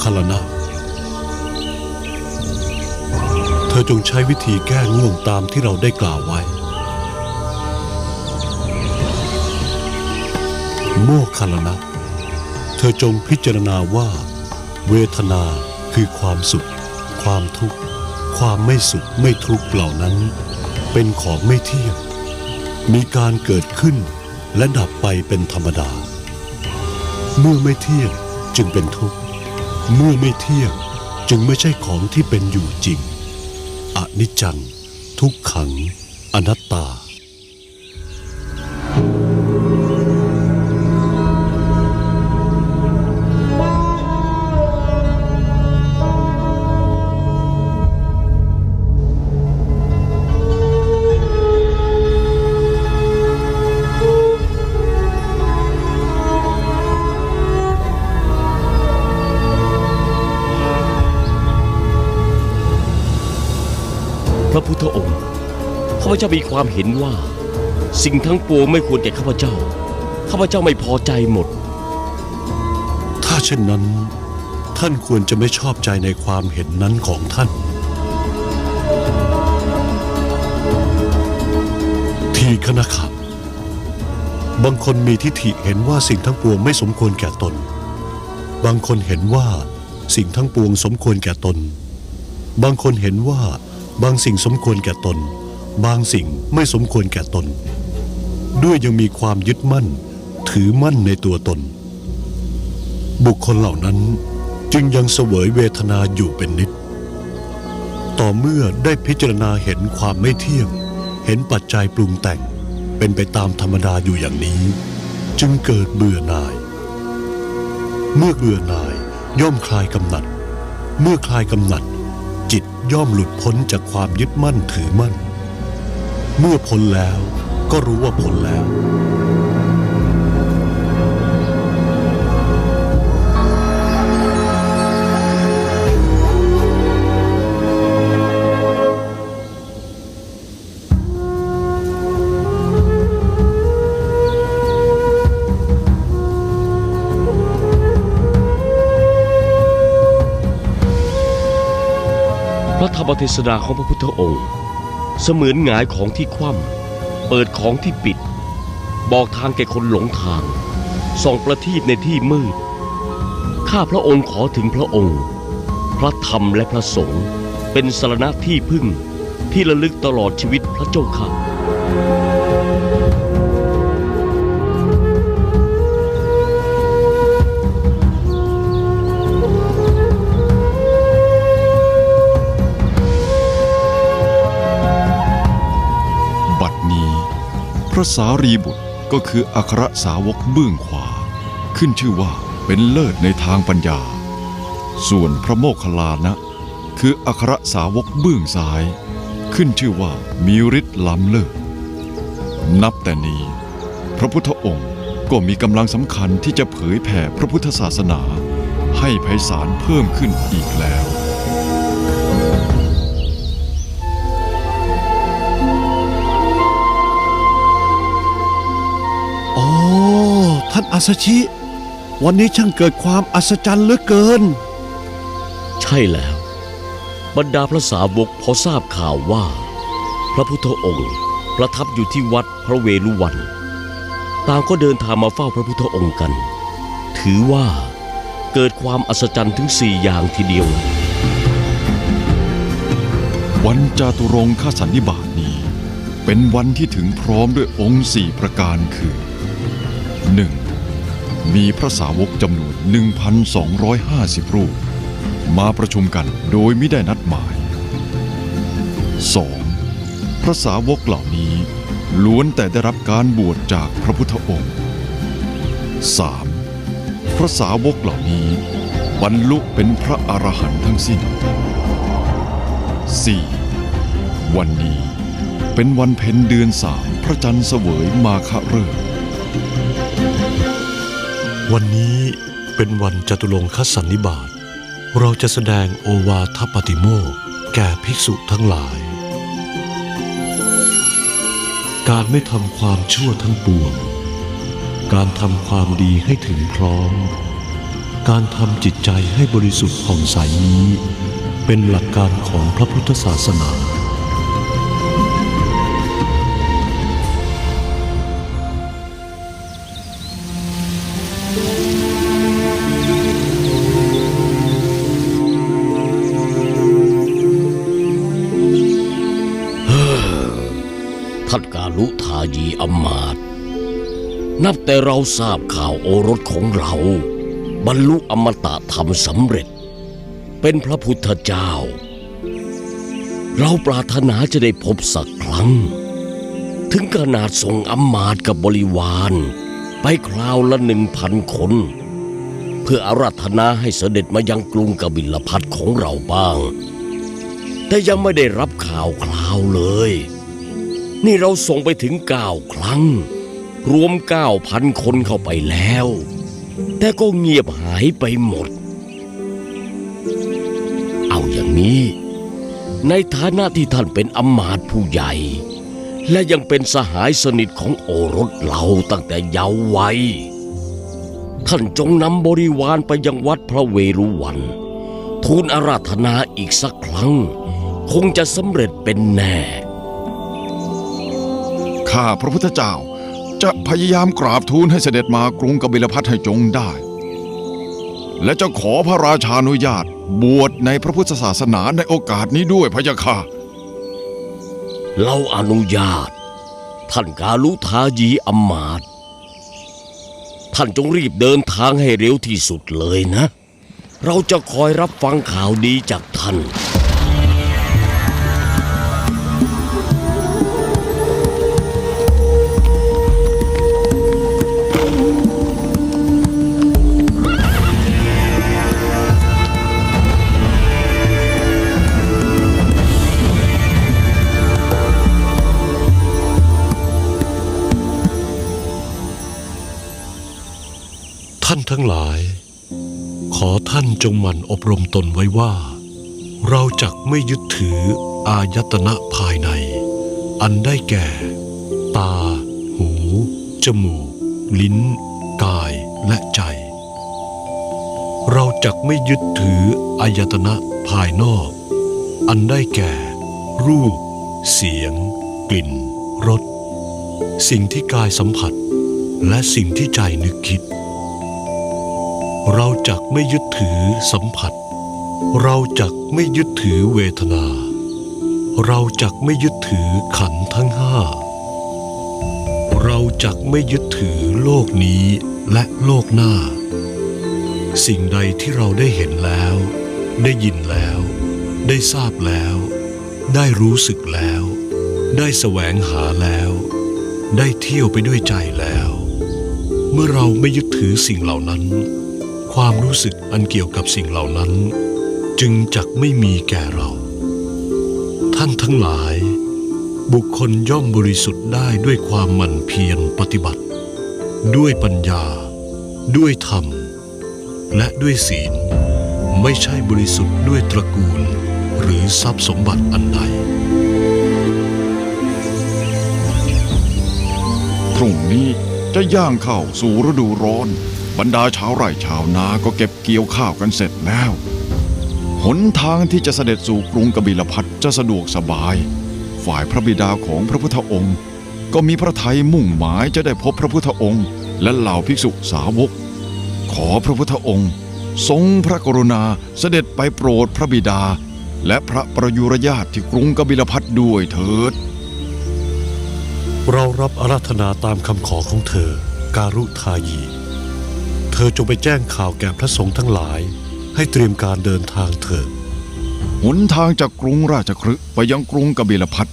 คคัลลนะเธอจงใช้วิธีแก้ง่วงตามที่เราได้กล่าวไว้ โมคคัลลนะเธอจงพิจารณาว่า เวทนาคือความสุข ความทุกข์ ความไม่สุขไม่ทุกข์เหล่านั้น เป็นของไม่เที่ยง มีการเกิดขึ้นและดับไปเป็นธรรมดา เมื่อไม่เที่ยงจึงเป็นทุกข์ เมื่อไม่เที่ยงจึงไม่ใช่ของที่เป็นอยู่จริง อนิจจัง ทุกขัง อนัตตา พเจ้ามีความเห็นว่า สิ่งทั้งปวงไม่ควรแก่ข้าพเจ้า ข้าพเจ้าไม่พอใจหมด ถ้าเช่นนั้น ท่านควรจะไม่ชอบใจในความเห็นนั้นของท่าน ทีคณะขะบางคนมีทิฏฐิเห็นว่าสิ่งทั้งปวงไม่สมควรแก่ตน บางคนเห็นว่าสิ่งทั้งปวงสมควรแก่ตน บางคนเห็นว่าบางสิ่งสมควรแก่ตน บางสิ่งไม่สมควรแก่ตน ด้วยยังมีความยึดมั่น ถือมั่นในตัวตน บุคคลเหล่านั้นจึงยังเสวยเวทนาอยู่เป็นนิด ต่อเมื่อได้พิจารณาเห็นความไม่เที่ยง เห็นปัจจัยปรุงแต่งเป็นไปตามธรรมดาอยู่อย่างนี้ จึงเกิดเบื่อหน่าย เมื่อเบื่อหน่ายย่อมคลายกำหนัด เมื่อคลายกำหนัด จิตย่อมหลุดพ้นจากความยึดมั่นถือมั่น เมื่อพ้นแล้วก็รู้ว่าพ้นแล้ว พระธรรมเทศนาของพระพุทธองค์ เสมือนหงายของที่คว่ำเปิดของที่ปิด บอกทางแก่คนหลงทาง ส่องประทีปในที่มืด ข้าพระองค์ขอถึงพระองค์ พระธรรมและพระสงฆ์เป็นสารณะที่พึ่งที่ระลึกตลอดชีวิตพระเจ้าค่ะ ระสารีบุตรก็คืออัครสาวกเบื้องขวา ขึ้นชื่อว่าเป็นเลิศในทางปัญญา ส่วนพระโมคคัลลานะ คืออัครสาวกเบื้องซ้าย ขึ้นชื่อว่ามีฤทธิ์ล้ำเลิศนับแต่นี้ พระพุทธองค์ก็มีกำลังสำคัญที่จะเผยแผ่พระพุทธศาสนา ให้ไพศาลเพิ่มขึ้นอีกแล้ว ท่านอาสชิ วันนี้ช่างเกิดความอัศจรรย์เหลือเกิน ใช่แล้ว บรรดาพระสาวกพอทราบข่าวว่า พระพุทธองค์ประทับอยู่ที่วัดพระเวลุวันต่างก็เดินทางมาเฝ้าพระพุทธองค์กัน ถือว่าเกิดความอัศจรรย์ถึงสี่อย่างทีเดียว วันจาตุรงคสันนิบาตนี้ เป็นวันที่ถึงพร้อมด้วยองค์สี่ประการคือ 1. มีพระสาวกจำนวน 1,250 รูป มาประชุมกันโดยไม่ได้นัดหมาย 2. พระสาวกเหล่านี้ล้วนแต่ได้รับการบวชจากพระพุทธองค์ 3. พระสาวกเหล่านี้บรรลุเป็นพระอรหันต์ทั้งสิ้น 4. วันนี้เป็นวันเพ็ญเดือนสามพระจันทร์เสวยมาฆฤกษ์ วันนี้เป็นวันจตุรงคสันนิบาต เราจะแสดงโอวาทปฏิโมกแก่ภิกษุทั้งหลาย การไม่ทำความชั่วทั้งปวง การทำความดีให้ถึงพร้อม การทำจิตใจให้บริสุทธิ์ผ่องใสนี้ เป็นหลักการของพระพุทธศาสนา ยีอำมาตย์นับแต่เราทราบข่าวโอรสของเรา บรรลุอมตะธรรมสำเร็จ เป็นพระพุทธเจ้า เราปรารถนาจะได้พบสักครั้ง ถึงขนาดส่งอำมาตย์กับบริวาร ไปคราวละหนึ่งพันคน เพื่ออาราธนาให้เสด็จมายังกรุงกบิลพัทของเราบ้าง แต่ยังไม่ได้รับข่าวคราวเลย นี่เราส่งไปถึงเก้าครั้ง รวมเก้าพันคนเข้าไปแล้ว แต่ก็เงียบหายไปหมด เอาอย่างนี้ ในฐานะที่ท่านเป็นอำมาตย์ผู้ใหญ่ และยังเป็นสหายสนิทของโอรสเราตั้งแต่เยาว์วัยท่านจงนำบริวารไปยังวัดพระเวรุวัน ทูลอาราธนาอีกสักครั้ง คงจะสำเร็จเป็นแน่ ข้าพระพุทธเจ้า จะพยายามกราบทูลให้เสด็จมากรุงกบิลพัทให้จงได้ และจะขอพระราชานุญาตบวชในพระพุทธศาสนาในโอกาสนี้ด้วยพระยาค่ะ เราอนุญาต ท่านกาลุทายีอำมาตท่านจงรีบเดินทางให้เร็วที่สุดเลยนะ เราจะคอยรับฟังข่าวดีจากท่าน ท่านทั้งหลาย ขอท่านจงหมั่นอบรมตนไว้ว่า เราจักไม่ยึดถืออายตนะภายใน อันได้แก่ ตา หู จมูก ลิ้น กายและใจ เราจักไม่ยึดถืออายตนะภายนอก อันได้แก่ รูป เสียง กลิ่นรสสิ่งที่กายสัมผัส และสิ่งที่ใจนึกคิด เราจักไม่ยึดถือสัมผัส เราจักไม่ยึดถือเวทนา เราจักไม่ยึดถือขันทั้งห้า เราจักไม่ยึดถือโลกนี้และโลกหน้า สิ่งใดที่เราได้เห็นแล้ว ได้ยินแล้ว ได้ทราบแล้ว ได้รู้สึกแล้ว ได้แสวงหาแล้ว ได้เที่ยวไปด้วยใจแล้ว เมื่อเราไม่ยึดถือสิ่งเหล่านั้น ความรู้สึกอันเกี่ยวกับสิ่งเหล่านั้น จึงจักไม่มีแก่เรา ท่านทั้งหลาย บุคคลย่อมบริสุทธิ์ได้ด้วยความหมั่นเพียรปฏิบัติ ด้วยปัญญา ด้วยธรรม และด้วยศีล ไม่ใช่บริสุทธิ์ด้วยตระกูล หรือทรัพย์สมบัติอันใดพรุ่งนี้จะย่างเข้าสู่ฤดูร้อน บรรดาชาวไร่ชาวนาก็เก็บเกี่ยวข้าวกันเสร็จแล้ว หนทางที่จะเสด็จสู่กรุงกบิลพัทจะสะดวกสบาย ฝ่ายพระบิดาของพระพุทธองค์ ก็มีพระทัยมุ่งหมายจะได้พบพระพุทธองค์ และเหล่าภิกษุสาวก ขอพระพุทธองค์ ทรงพระกรุณาเสด็จไปโปรดพระบิดา และพระประยุรญาติที่กรุงกบิลพัทด้วยเถิด เรารับอาราธนาตามคำขอของเธอ การุทายี อจงไปแจ้งข่าวแก่พระสงฆ์ทั้งหลาย ให้เตรียมการเดินทางเถิดหนทางจากกรุงราชคฤห์ไปยังกรุงกบิลพัท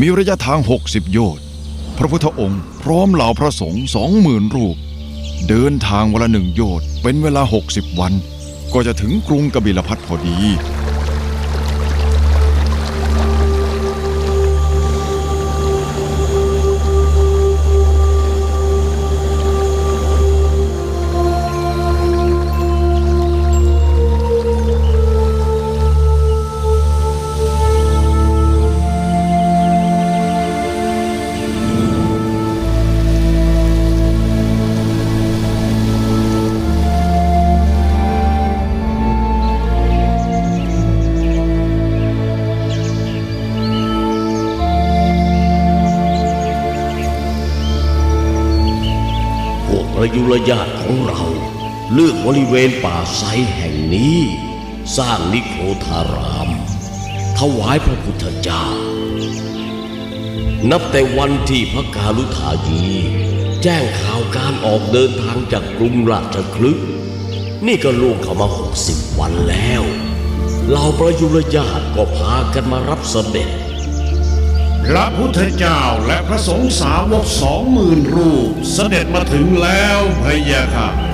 มีระยะทาง 60 โยชน์ พระพุทธองค์พร้อมเหล่าพระสงฆ์สองหมื่นรูป เดินทางวันละหนึ่งโยชน์เป็นเวลา 60 วัน ก็จะถึงกรุงกบิลพัทพอดี ยุรญาติของเรา เลือกบริเวณป่าไซแห่งนี้ สร้างนิโคธาราม ถวายพระพุทธเจ้า นับแต่วันที่พระกาลุทายีแจ้งข่าวการออกเดินทางจากกรุงราชคลึกนี่ก็ล่วงเข้ามาหกสิบวันแล้วเหล่าประยุรญาติก็พากันมารับเสด็จ พระพุทธเจ้าและพระสงฆ์สาวกสองหมื่นรูป เสด็จมาถึงแล้วพะยะค่ะ